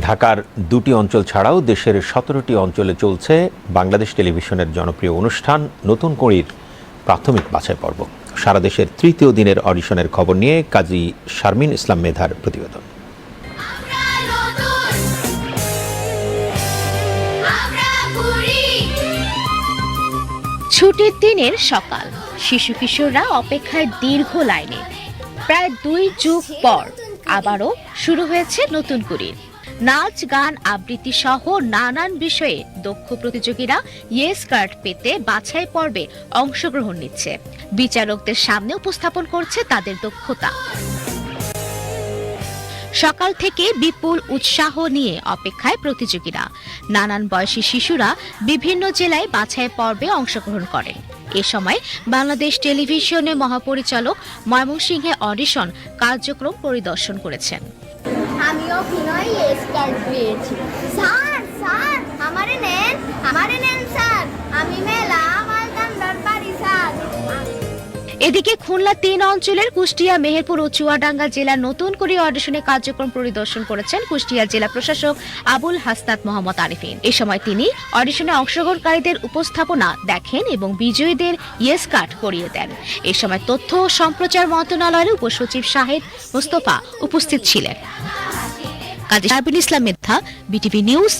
ঢাকার দুটি অঞ্চল ছাড়াও দেশের সতেরোটি অঞ্চলে চলছে বাংলাদেশ টেলিভিশনের জনপ্রিয় অনুষ্ঠান নতুন কড়ির প্রাথমিক বাছাই পর্ব। সারা দেশের তৃতীয় দিনের অডিশনের খবর নিয়ে কাজী শারমিন ইসলাম মেধার প্রতিবেদন। ছুটির দিনের সকাল শিশু কিশোররা অপেক্ষায় দীর্ঘ লাইনে। প্রায় দুই যুগ পর আবারও শুরু হয়েছে নতুন কুড়ির। নাচ, গান, আবৃত্তি সহ নানান বিষয়ে দক্ষ প্রতিযোগীরা ইয়েস কার্ড পেতে বাছাই পর্বে অংশগ্রহণ নিচ্ছে। বিচারকদের সামনে উপস্থাপন করছে তাদের দক্ষতা। সকাল থেকে বিপুল উৎসাহ নিয়ে অপেক্ষায় প্রতিযোগীরা। নানান বয়সী শিশুরা বিভিন্ন জেলায় বাছাই পর্বে অংশগ্রহণ করেন এ সময় বাংলাদেশ টেলিভিশনে মহাপরিচালক ময়মনসিংহে অডিশন কার্যক্রম পরিদর্শন করেছেন। আমি অভিনয় স্কার্ট পেয়েছি স্যার স্যার, আমারে নেন আমারে নেন স্যার। আমি মেলা এদিকে খুলনা তিন অঞ্চলের কুষ্টিয়া, মেহেরপুর ও চুয়াডাঙ্গা জেলার নতুন করে অডিশনে কার্যক্রম পরিদর্শন করেছেন কুষ্টিয়া জেলা প্রশাসক আবুল হাসনাত মোহাম্মদ আরিফিন। এ সময় তিনি অডিশনে অংশগ্রহণকারীদের উপস্থাপনা দেখেন এবং বিজয়ীদের ইয়েস কার্ড করিয়ে দেন। এ সময় তথ্য ও সম্প্রচার মন্ত্রণালয়ের উপসচিব শাহেদ মোস্তফা উপস্থিত ছিলেন। Kazi Sharbin Islam Medha BTV news